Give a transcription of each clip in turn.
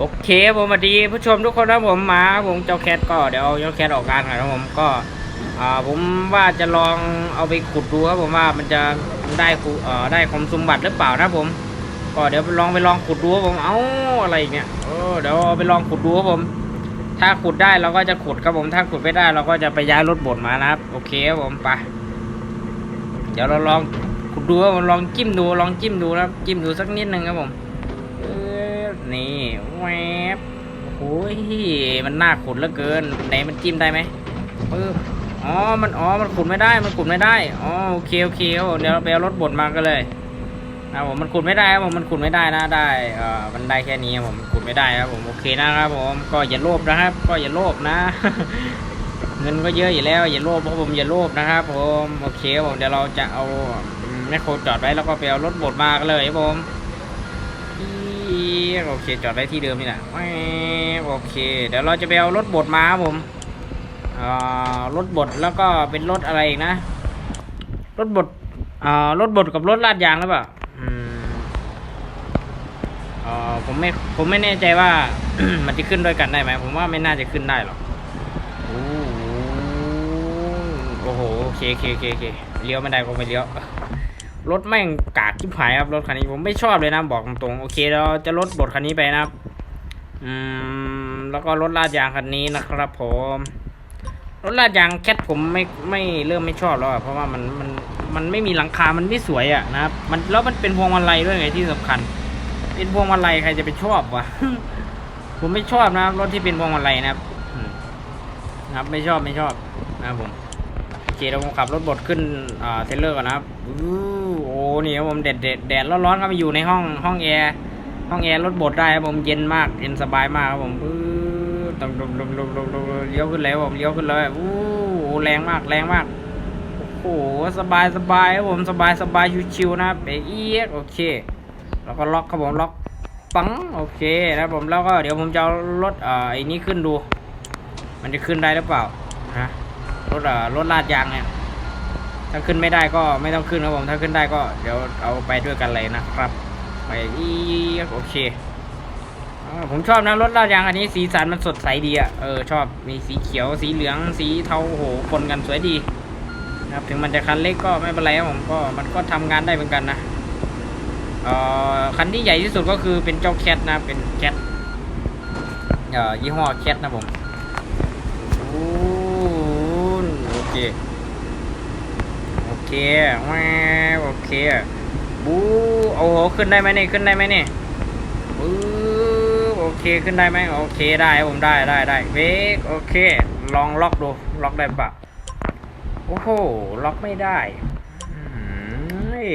โอเคผมสวัสดีผู้ชมทุกคนนะผมมาผมเจ้าแคทก็เดี๋ยวเอาเจ้าแคทออกการก่อนครับผมก็ผมว่าจะลองเอาไปขุดดูครับผมว่ามันจะได้ได้ความสมบัติหรือเปล่านะผม ก็เดี๋ยวลองไปลองขุดดูครับผมเอาอะไรเนี่ยเออเดี๋ยวเอาไปลองขุดดูครับผม ถ้าขุดได้เราก็จะขุดครับผมถ้าขุดไม่ได้เราก็จะไปย้ายรถบดมานะครับโอเคครับผมไปเดี๋ยวเราลองขุดดูครับผมลองจิ้มดูลองจิ้มดูนะครับจิ้มดูสักนิดนึงครับผม นี่แวบโอ้ยมันน่าขุดเหลือเกินไหนมันจิ้มได้ไหมปึ๊บอ๋อมันอ๋อมันขุดไม่ได้มันขุดไม่ได้อ๋อโอเคโอเคเดี๋ยวเราไปเอารถบดมากันเลยนะผมมันขุดไม่ได้ครับผมมันขุดไม่ได้นะได้เอ่อมันได้แค่นี้ผมขุดไม่ได้ครับผมโอเคนะครับผมก็อย่าโลภนะครับ ก็อย่าโลภนะ เงินก็เยอะอยู่แล้ว อย่าโลภครับผมอย่าโลภนะครับ ผมโอเคผมเดี๋ยวเราจะเอาแมคโครจอดไว้แล้วก็ไปเอารถบดมากันเลยครับผม โอเคจอดไว้ที่เดิมนี่แหละโอเค เดี๋ยวเราจะไปเอารถบดมาครับผมรถบดแล้วก็เป็นรถอะไรอีกนะ รถบดรถบดกับรถลาดยางหรือเปล่าผมไม่ผมไม่แน่ใจว่ามันจะขึ้นด้วยกันได้ไหมผมว่าไม่น่าจะขึ้นได้หรอกโอ้โหโอเคโอเคโอเคโอเคเลี้ยวไม่ได้ก็ไม่เลี้ยว รถแม่งกากชิบหายครับรถคันนี้ผมไม่ชอบเลยนะบอกตรงๆโอเคเราจะลดบทคันนี้ไปนะครับ อืม แล้วก็รถลาดยางคันนี้นะครับผมรถลาดยางแคทผมไม่ไม่เริ่มไม่ชอบแล้วเพราะว่ามันมันมันไม่มีหลังคา มันไม่สวยอะนะครับ มันแล้วมันเป็นพวงมาลัยด้วยไงที่สำคัญ เป็นพวงมาลัยใครจะไปชอบวะผมไม่ชอบนะครับรถที่เป็นพวงมาลัยนะครับ นะครับไม่ชอบไม่ชอบนะครับผม เคเราผมขับรถบดขึ้นเทรลเลอร์ก่อนนะครับอู้โอ้นี่ครับผมแดดแดดแดดร้อนๆครับมาอยู่ในห้องห้องแอร์ห้องแอร์รถบดได้ครับผมเย็นมากเย็นสบายมากครับผมปื้องตรงตรงตรงตรงตรงเลี้ยวขึ้นเลยครับผมเลี้ยวขึ้นเลยอู้โอ้แรงมากแรงมากโอ้โหสบายสบายครับผมสบายสบายชิวๆนะเอียกโอเค แล้วก็ล็อกครับผมล็อกปังโอเคนะครับผมแล้วก็เดี๋ยวผมจะรถอ่าไอ้นี้ขึ้นดู มันจะขึ้นได้หรือเปล่าฮะ รถเอ่อรถลาดยางเนี่ย ถ้าขึ้นไม่ได้ก็ไม่ต้องขึ้นครับผม ถ้าขึ้นได้ก็เดี๋ยวเอาไปด้วยกันเลยนะครับ ไปอีโอเคผมชอบนะรถลาดยางอันนี้สีสันมันสดใสดีอะ เออชอบ มีสีเขียว สีเหลือง สีเทาโหปนกันสวยดีนะครับ ถึงมันจะคันเล็กก็ไม่เป็นไรครับผม ก็มันก็ทำงานได้เหมือนกันนะเอ่อคันที่ใหญ่ที่สุดก็คือเป็นเจ้าแคทนะ เป็นแคทเอ่อยี่ห้อแคทนะผมโอ้โอ เค โอเคแววโอเคบูโอ้โห ขึ้นได้ไหมนี่ ขึ้นได้ไหมนี่บูโอเค ขึ้นได้ไหมโอเค ได้ ผมได้ ได้ ได้เบรกโอเค ลองล็อกดู ล็อกได้ปะโอ้โห ล็อกไม่ได้อืมเฮ้ย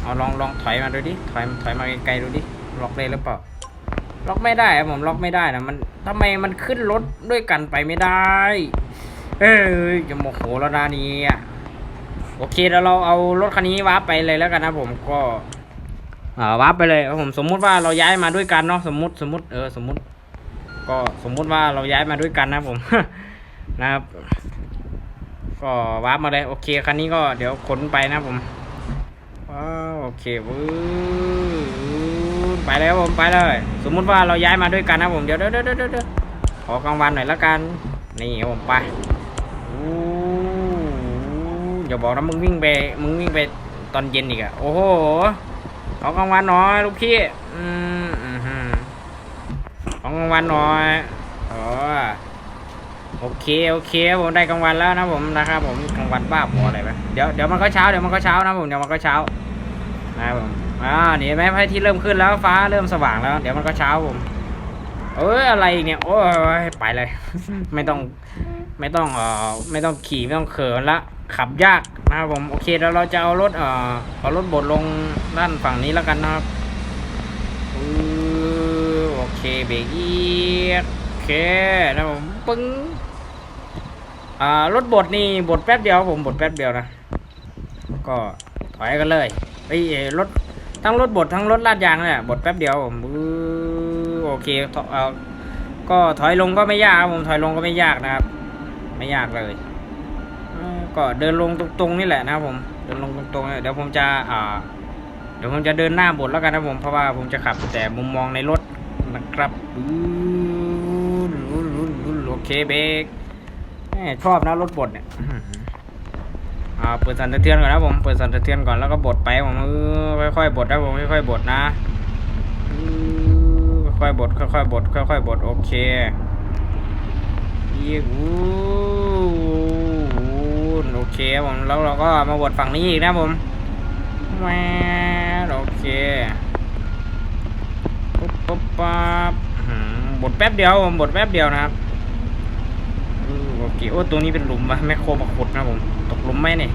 เอาลองลองถอยมาดูดิ ถอยถอยมาไกลๆดูดิ ล็อกได้หรือเปล่า ล็อกไม่ได้ครับผมล็อกไม่ได้นะมันทำไมมันขึ้นรถด้วยกันไปไม่ได้ เอ้ยจะโมโหแล้วนะเนี่อะโอเคแล้วเราเอารถคันนี้วาร์ปไปเลยแล้วกันนะผมก็อ่าวาร์ปไปเลยครับผมสมมุติว่าเราย้ายมาด้วยกันเนาะสมมุติสมมุติเออสมมุติ ก็สมมุติว่าเราย้ายมาด้วยกันนะผมนะครับ ก็วาร์ปมาเลยโอเคคันนี้ก็เดี๋ยวขนไปนะผม โอเควื้อไปเลยครับผมไปเลย สมมุติว่าเราย้ายมาด้วยกันนะผมเดี๋ยวเดี๋ยวเดี๋ยวเดี๋ยวขอกลางวันหน่อยละกันนี่ครับผมไปอย่าบอกนะมึงวิ่งไปมึงวิ่งไปตอนเย็นอีกอะโอ้โหขอกลางวันหน่อยลูกพี่อืมอืมขอกลางวันหน่อยอ๋อโอเคโอเคผมได้กลางวันแล้วนะผมนะครับผมกลางวันบ้าพออะไรไหมเดี๋ยวเดี๋ยวมันก็เช้าเดี๋ยวมันก็เช้านะผมเดี๋ยวมันก็เช้า นะครับผมอ่านี่เห็นไหมพระอาทิตย์เริ่มขึ้นแล้วฟ้าเริ่มสว่างแล้ว เดี๋ยวมันก็เช้าผมเอ้ยอะไรเนี่ยโอ้ยไปเลย ไม่ต้องไม่ต้องเอ่อไม่ต้องขี่ไม่ต้องเขินละขับยากนะครับผมโอเคแล้วเราจะเอารถเอ่อเอารถบดลงด้านฝั่งนี้แล้วกันนะครับอือโอเคเบรกอีกโอเคนะผมปึ้งอ่ารถบดนี่บดแป๊บเดียวผมบดแป๊บเดียวนะ ก็ถอยกันเลย ไอ้รถทั้งรถบดทั้งรถลาดยางเนี่ยบดแป๊บเดียวผมโอเคเออก็ถอยลงก็ไม่ยากครับผมถอยลงก็ไม่ยากนะครับ ไม่ยากเลย ก็เดินลงตรงๆนี่แหละนะครับผมเดินลงตรงๆเนี่ยเดี๋ยวผมจะอ่าดี๋ยวผมจะเดินหน้าบทแล้วกันนะผมเพราะว่าผมจะขับแต่มุมมองในรถนะครับโอเคเบรกชอบนะรถบดเนี่ย อ่าเปิดสั่นสะเทือนก่อนนะผมเปิดสั่นสะเทือนก่อนแล้วก็บดไปผมค่อยๆบดนะผมค่อยๆบดนะค่อยๆบดค่อยๆบดค่อยๆบดโอเคอีกอู้โอเคผมแล้วเราก็มาบดฝั่งนี้อีกนะผมแหวดโอเคปุ๊บปุ๊บปั๊บบดแป๊บเดียวผมบดแป๊บเดียวนะครับโอเคโอ้ตัวนี้เป็นหลุมปะแมคโคมาขุดนะผม ตกหลุมไหมเนี่ย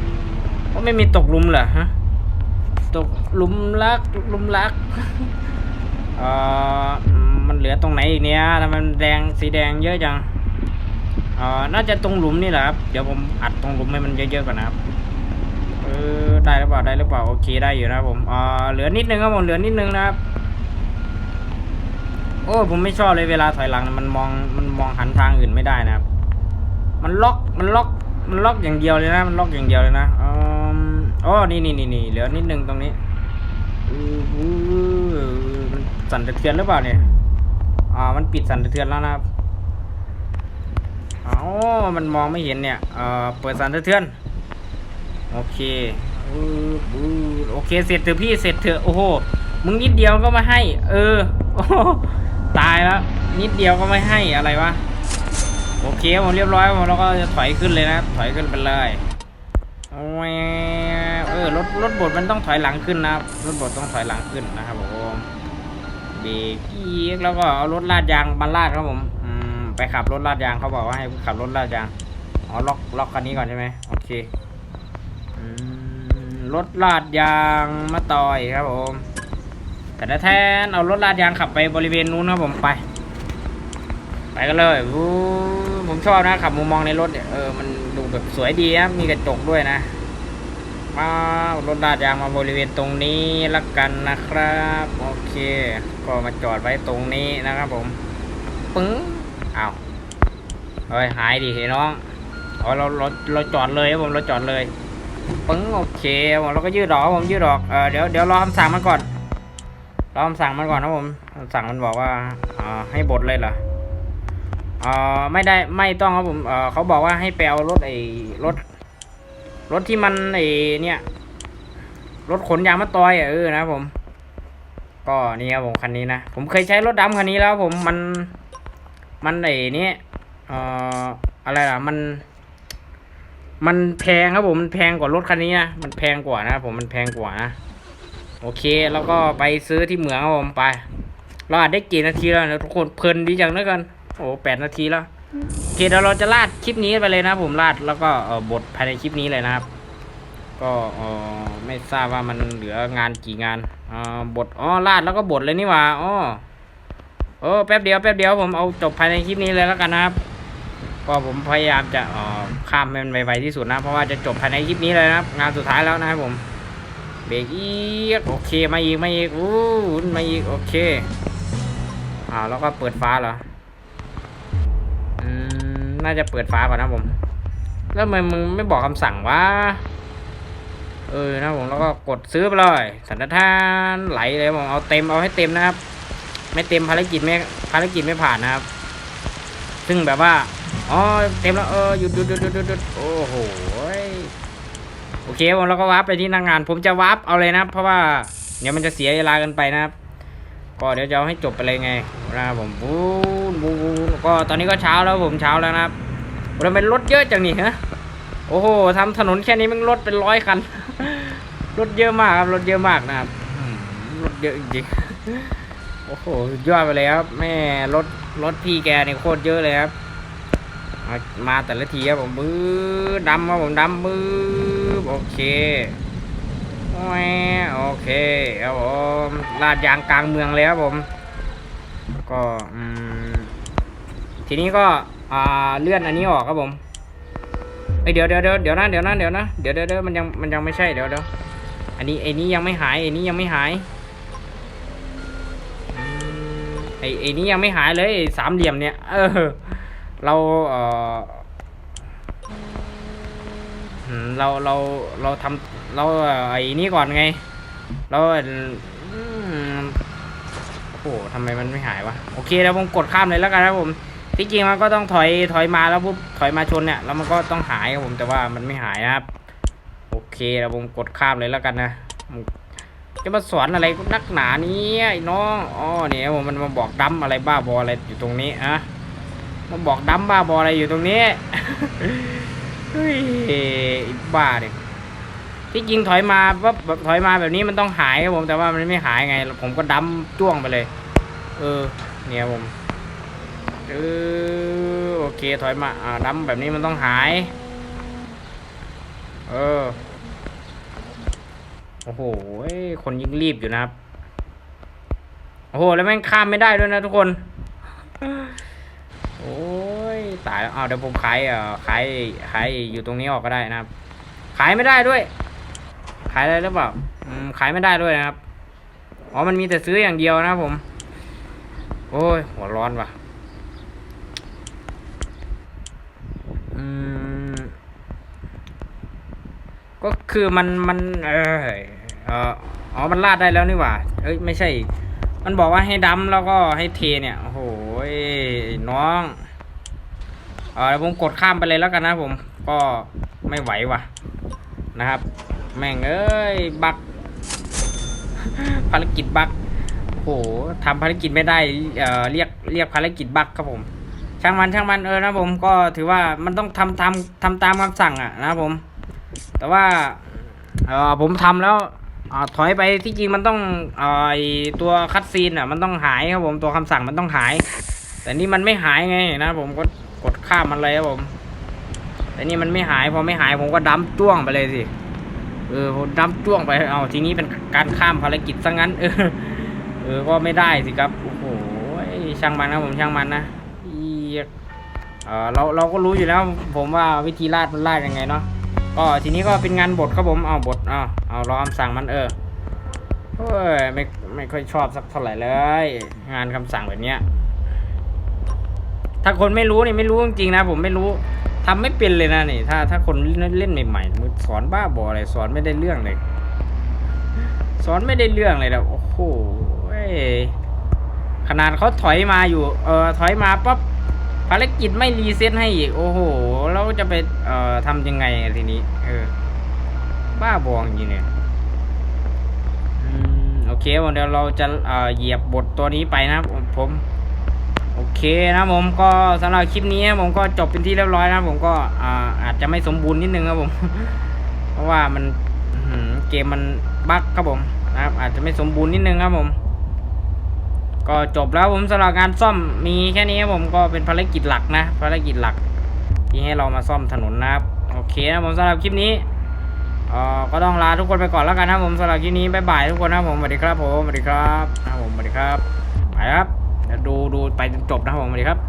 ก็ไม่มีตกหลุมเหรอฮะตกหลุมรักหลุมรักเอ่อมันเหลือตรงไหนอีกเนี้ยทำไมมันแดงสีแดงเยอะจังเอ่อน่าจะตรงหลุมนี่แหละครับเดี๋ยวผมอัดตรงหลุมให้มันเยอะๆก่อนนะครับเออได้หรือเปล่าได้หรือเปล่าโอเคได้อยู่นะผมอ่าเหลือนิดนึงครับผมเหลือนิดนึงนะครับโอ้ผมไม่ชอบเลยเวลาถอยหลังมันมองมันมองหันทางอื่นไม่ได้นะครับ มันล็อกมันล็อก มันล็อกอย่างเดียวเลยนะ มันล็อกอย่างเดียวเลยนะอ๋อนี่นี่นี่นี่เหลือนิดนึงตรงนี้มันสั่นสะเทือนหรือเปล่าเนี่ยอ่ามันปิดสั่นสะเทือนแล้วนะครับอ๋อมันมองไม่เห็นเนี่ยเอ่อเปิดสั่นสะเทือนโอเคออโอเคเสร็จเถอะพี่เสร็จเถอะโอ้โหมึงนิดเดียวก็มาให้ เออโอ้โหตายแล้วนิดเดียวก็ไม่ให้อะไรวะ โอเคผมเรียบร้อยผมแล้วก็จะถอยขึ้นเลยนะถอยขึ้นไปเลยโอ้ยเออรถรถบดมันต้องถอยหลังขึ้นนะครับรถบดต้องถอยหลังขึ้นนะครับผมเบรกอีกแล้วก็เอารถลาดยางมาลาดครับผมอืมไปขับรถลาดยางเขาบอกว่าให้ขับรถลาดยางอ๋อล็อกล็อกคันนี้ก่อนใช่ไหมโอเคอืมรถลาดยางมาต่อยครับผมแต่ถ้าแทนเอารถลาดยางขับไปบริเวณนู้นครับผมไป กันเลยวู้ผมชอบนะขับมุมมองในรถเนี่ยเออมันดูแบบสวยดีนะมีกระจกด้วยนะมารถลาดยางมาบริเวณตรงนี้ละกันนะครับ โอเค ก็มาจอดไว้ตรงนี้นะครับผมปึ้งอ้าวเฮ้ยหายดิเฮ้น้องอ๋อเราเราเราจอดเลยครับผมเราจอดเลยปึ้งโอเคผมเราก็ยืดดอกผมยืดดอกเออเดี๋ยวเดี๋ยวรอคำสั่งมันก่อนรอคำสั่งมันก่อนนะผมคำสั่งมันบอกว่าอ่าให้บดเลยเหรอ เอ่อไม่ได้ไม่ต้องครับผมเออเขาบอกว่าให้ไปเอารถไอ้รถ รถที่มันไอ้เนี่ย รถขนยางมะตอยอะเออนะผม ก็นี่ครับผมคันนี้นะผมเคยใช้รถดำคันนี้แล้วผมมันมันไอ้นี่เอ่ออะไรล่ะมัน มันแพงครับผมมันแพงกว่ารถคันนี้นะมันแพงกว่านะผมมันแพงกว่านะโอเค แล้วก็ไปซื้อที่เหมืองครับผมไป เราอาจได้กี่นาทีแล้วนะทุกคนเพลินดีจังด้วยกัน โอ้แปดนาทีแล้วโอเคเดี๋ยวเราจะลาดคลิปนี้ไปเลยนะผมลาดแล้วก็บทภายในคลิปนี้เลยนะครับ ก็ไม่ทราบว่ามันเหลืองานกี่งานบทอ๋อลาดแล้วก็บทเลยนี่หว่าอ๋อโอ้แป๊บเดียวแป๊บเดียวผมเอาจบภายในคลิปนี้เลยแล้วกันนะครับ ก็ผมพยายามจะข้ามมันไวๆที่สุดนะ เพราะว่าจะจบภายในคลิปนี้เลยนะครับ งานสุดท้ายแล้วนะครับผมเบรกอีกโอเคมาอีกมาอีกอู้มาอีกโอเคอ่าแล้วก็เปิดฟ้าเหรอ น่าจะเปิดฟ้าก่อนนะผม แล้วทำไมมึงไม่บอกคำสั่งวะเออนะผมแล้วก็กดซื้อไปเลยสันทานไหลเลยผมเอาเต็มเอาให้เต็มนะครับ ไม่เต็มภารกิจไม่ภารกิจไม่ผ่านนะครับ ซึ่งแบบว่าอ๋อเต็มแล้วเออหยุดหยุดหยุดหยุดหยุดหยุดโอ้โหโอเคผมเราก็วาร์ปไปที่หนางงาน ผมจะวาร์ปเอาเลยนะเพราะว่าเดี๋ยวมันจะเสียเวลากันไปนะครับ ก็เดี๋ยวจะเอาให้จบไปเลยไงนะครับผมบูนบูนบูก็ตอนนี้ก็เช้าแล้วผมเช้าแล้วนะครับเราเป็นรถเยอะจังนี่ฮะโอ้โหทำถนนแค่นี้มันรถเป็นร้อยคันรถเยอะมากครับรถเยอะมากนะครับรถเยอะจริงโอ้โหยอดไปเลยครับแม่รถรถพี่แกนี่โคตรเยอะเลยครับมามาแต่ละทีครับผมบื้อดำครับผมดำบื้อโอเค โอเคครับผมลาดยางกลางเมืองเลยครับผมก็ทีนี้ก็เลื่อนอันนี้ออกครับผมเดี๋ยวเดี๋ยวเดี๋ยวเดี๋ยวนะเดี๋ยวนะเดี๋ยวนะเดี๋ยวเดี๋ยวมันยังมันยังไม่ใช่เดี๋ยวเดี๋ยวอันนี้ไอ้นี้ยังไม่หายไอ้นี้ยังไม่หายอืมไอ้ไอ้นี้ยังไม่หายเลยสามเหลี่ยมเนี่ย เออ เราเออเราเราเราทำ เราไอ้นี่ก่อนไงแล้วอืมโอ้โหทำไมมันไม่หายวะ โอเคแล้วผมกดข้ามเลยแล้วกันครับผมที่จริงมันก็ต้องถอยถอยมาแล้วปุ๊บถอยมาชนเนี่ยแล้วมันก็ต้องหายครับผมแต่ว่ามันไม่หายนะครับ โอเคแล้วผมกดข้ามเลยแล้วกันนะจะมาสอนอะไรนักหนานี้ไอ้น้องอ๋อเนี่ยผมมันมาบอกดัมอะไรบ้าบออะไรอยู่ตรงนี้อะมาบอกดัมบ้าบออะไรอยู่ตรงนี้เฮ้ยบ้าเนี่ย ที่จริงถอยมาปั๊บแบบถอยมาแบบนี้มันต้องหายครับผมแต่ว่ามันไม่หายไง ผมก็ดัมจ้วงไปเลย เออ เนี่ยผมเออโอเคถอยมาอ่าดัมแบบนี้มันต้องหาย เออโอ้โหคนยิ่งรีบอยู่นะครับโอ้โหแล้วแม่งข้ามไม่ได้ด้วยนะทุกคนโอ้ยตายแล้วเอาเดี๋ยวผมขายเอ่อขายขายอยู่ตรงนี้ออกก็ได้นะครับขายไม่ได้ด้วย ขายได้หรือเปล่าขายไม่ได้ด้วยนะครับ อ๋อ มันมีแต่ซื้ออย่างเดียวนะครับผม โอ้ย หัวร้อนว่ะ อืม ก็คือมันมัน เออเอออ๋อ มันลาดได้แล้วนี่หว่า เอ้ย ไม่ใช่ มันบอกว่าให้ดำแล้วก็ให้เทเนี่ย โอ้โหยน้อง เออผมกดข้ามไปเลยแล้วกันนะผม ก็ไม่ไหวว่ะ นะครับ แม่งเอ้ย บัก ภารกิจบักโอ้โหทำภารกิจไม่ได้เอ่อเรียกเรียกภารกิจบักครับผม ช่างมันช่างมันเออนะผมก็ถือว่ามันต้องทำทำทำตามคำสั่งอะนะผม แต่ว่าเออผมทำแล้วอถอยไปที่จริงมันต้องออไอตัวคัดซีนอะ มันต้องหายครับผมตัวคำสั่งมันต้องหาย แต่นี่มันไม่หายไงนะผมก็กดข้ามมันเลยครับผม แต่นี่มันไม่หายพอไม่หายผมก็ดัมจ้วงไปเลยสิ เออผมดัมจ้วงไปเอาทีนี้เป็นการข้ามภารกิจซะงั้น เออ เออก็ไม่ได้สิครับโอ้โหช่างมันนะผมช่างมันนะอีกเออเราเราก็รู้อยู่แล้วผมว่าวิธีลาดมันลาดยังไงเนาะก็ทีนี้ก็เป็นงานบทครับผมเอาบทเอาเอารอคำสั่งมันเออเฮ้ยไม่ไม่ค่อยชอบสักเท่าไหร่เลย งานคำสั่งแบบเนี้ยถ้าคนไม่รู้นี่ไม่รู้จริงๆนะผมไม่รู้ ทำไม่เป็นเลยนะนี่ถ้าถ้าคนเล่นใหม่ๆมึงสอนบ้าบออะไรสอนไม่ได้เรื่องเลย สอนไม่ได้เรื่องเลยนะโอ้โหขนาดเขาถอยมาอยู่ เออถอยมาปั๊บภารกิจไม่รีเซ็ตให้อีกโอ้โหเราจะไปเอ่อทำยังไงอะทีนี้ เออ บ้าบองจริงเนี่ยอืมโอเควันเดี๋ยวเราจะเอ่อเหยียบบทตัวนี้ไปนะผม โอเคนะผมก็สำหรับคลิปนี้ผมก็จบเป็นที่เรียบร้อยนะผมก็อ่าอาจจะไม่สมบูรณ์นิดนึงครับผม เพราะว่ามันเกมมันบั๊กครับผมนะครับ อาจจะไม่สมบูรณ์นิดนึงครับผม ก็จบแล้วผมสำหรับงานซ่อมมีแค่นี้ครับผมก็เป็นภารกิจหลักนะ ภารกิจหลัก ที่ให้เรามาซ่อมถนนนะครับโอเคนะผมสำหรับคลิปนี้เอ่อก็ต้องลาทุกคนไปก่อนแล้วกันนะผมสำหรับคลิปนี้บ๊ายบายทุกคนนะผมสวัสดีครับผมสวัสดีครับนะครับผมสวัสดีครับไปครับ เดี๋ยวดูดูไปจนจบนะครับผมสวัสดีครับ